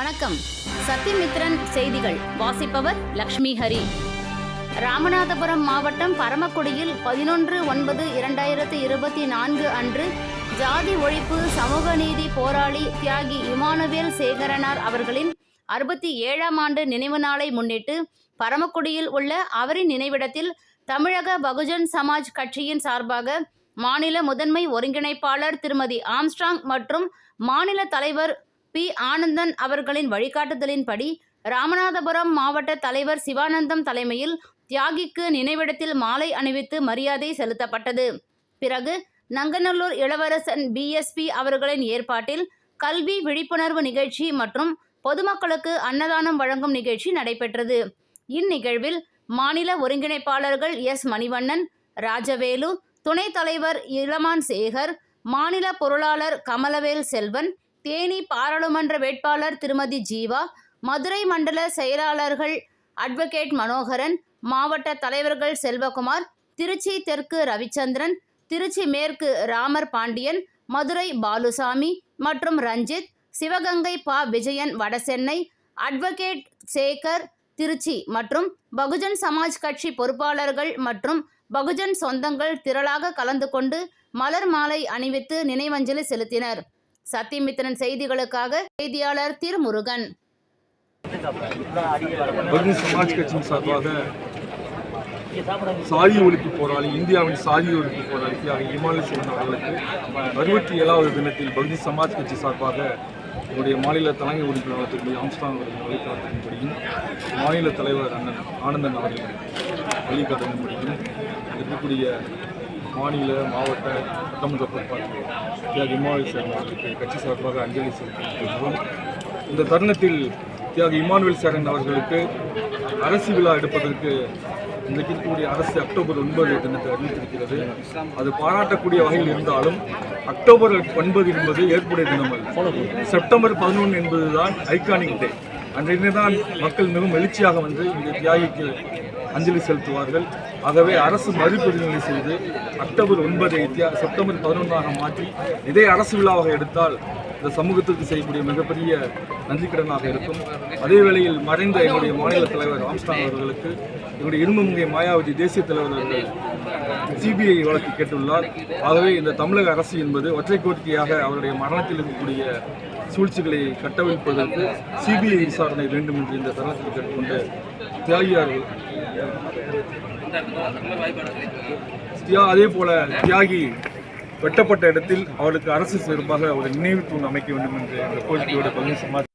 வணக்கம். சத்தியமித்ரன் செய்திகள். வாசிப்பவர் லக்ஷ்மி ஹரி. ராமநாதபுரம் மாவட்டம் பரமக்குடியில் பதினொன்று ஒன்பது இரண்டாயிரத்து இருபத்தி நான்கு அன்று ஜாதி ஒழிப்பு சமூக நீதி போராளி தியாகி இமானுவேல் சேகரனார் அவர்களின் அறுபத்தி ஏழாம் ஆண்டு நினைவு நாளை முன்னிட்டு பரமக்குடியில் உள்ள அவரின் நினைவிடத்தில் தமிழக பகுஜன் சமாஜ் கட்சியின் சார்பாக மாநில முதன்மை ஒருங்கிணைப்பாளர் திருமதி ஆம்ஸ்ட்ராங் மற்றும் மாநில தலைவர் பி. ஆனந்தன் அவர்களின் வழிகாட்டுதலின்படி ராமநாதபுரம் மாவட்ட தலைவர் சிவானந்தம் தலைமையில் தியாகிக்கு நினைவிடத்தில் மாலை அணிவித்து மரியாதை செலுத்தப்பட்டது. பிறகு நங்கநல்லூர் இளவரசன் பிஎஸ்பி அவர்களின் ஏற்பாட்டில் கல்வி விழிப்புணர்வு நிகழ்ச்சி மற்றும் பொதுமக்களுக்கு அன்னதானம் வழங்கும் நிகழ்ச்சி நடைபெற்றது. இந்நிகழ்வில் மாநில ஒருங்கிணைப்பாளர்கள் எஸ். மணிவண்ணன் ராஜவேலு துணைத் தலைவர் இளமான் சேகர் மாநில பொருளாளர் கமலவேல் செல்வன் தேனி பாராளுமன்ற வேட்பாளர் திருமதி ஜீவா மதுரை மண்டல செயலாளர்கள் அட்வொகேட் மனோகரன் மாவட்ட தலைவர்கள் செல்வகுமார் திருச்சி தெற்கு ரவிச்சந்திரன் திருச்சி மேற்கு ராமர் பாண்டியன் மதுரை பாலுசாமி மற்றும் ரஞ்சித் சிவகங்கை பா. விஜயன் வடசென்னை அட்வொகேட் சேகர் திருச்சி மற்றும் பகுஜன் சமாஜ் கட்சி பொறுப்பாளர்கள் மற்றும் பகுஜன் சொந்தங்கள் திரளாக கலந்து கொண்டு மலர் மாலை அணிவித்து நினைவஞ்சலி செலுத்தினர். சத்தியமித்திரன் செய்திகளுக்காக செய்தியாளர் திருமுருகன். சமாஜ் கட்சியின் சார்பாக சாதி ஒழிப்பு போராளி இந்தியாவின் சாதி ஒழிப்பு போராளி தியாக இமாலய சிவன் அவர்களுக்கு அறுபத்தி ஏழாவது தினத்தில் பகுஜன் சமாஜ் கட்சி சார்பாக என்னுடைய மாநில தலைமை உறுப்பினர் திரு ஆம்ஸ்டாங் அவர்களின் வழிகாட்டுதலின்படியும் மாநில தலைவர் அண்ணன் ஆனந்தன் அவர்களின் வழிகாட்டுதலின்படியும் இருக்கக்கூடிய மாநில மாவட்ட சட்டமன்ற பொறுப்பாளர் தியாக இமாலய அவர்களுக்கு கட்சி சார்பாக அஞ்சலி செலுத்துகிறோம் இந்த தருணத்தில் தியாகி இமானுவேல் சேரன் அவர்களுக்கு அரசு விழா எடுப்பதற்கு இன்றைக்கு இருக்கக்கூடிய அரசு அக்டோபர் ஒன்பது தினத்தை அறிவித்திருக்கிறது. அது பாராட்டக்கூடிய வகையில் இருந்தாலும் அக்டோபர் ஒன்பது என்பது ஏற்புடைய தினம் அல்ல. செப்டம்பர் பதினொன்று என்பதுதான் ஐகானிக் டே. அன்றைய தான் மக்கள் மிகவும் எழுச்சியாக வந்து இந்த தியாகிக்கு அஞ்சலி செலுத்துவார்கள். ஆகவே அரசு மறுபரிசீலனை செய்து அக்டோபர் ஒன்பதை தியா செப்டம்பர் பதினொன்றாக மாற்றி இதே அரசு விழாவாக எடுத்தால் இந்த சமூகத்திற்கு செய்யக்கூடிய மிகப்பெரிய நன்றிக்கடனாக இருக்கும். அதே வேளையில் மறைந்த எங்களுடைய மாநில தலைவர் ராம்ஸ்டான் அவர்களுக்கு எங்களுடைய இரும்புமுகை மாயாவதி தேசிய தலைவர் அவர்கள் சிபிஐ வழக்கு கேட்டுள்ளார். ஆகவே இந்த தமிழக அரசு என்பது ஒற்றை கோரிக்கையாக அவருடைய மரணத்தில் இருக்கக்கூடிய சூழ்ச்சிகளை கட்டவிழ்ப்பதற்கு சிபிஐ விசாரணை வேண்டும் என்று இந்த தருணத்தில் கேட்டுக்கொண்டு தியாகியார்கள் அதே போல தியாகி வெட்டப்பட்ட இடத்தில் அவருக்கு அரசு சார்பாக ஒரு நினைவு தூண் அமைக்க வேண்டும் என்று கோரிக்கையோட பகுதி சமாஜ்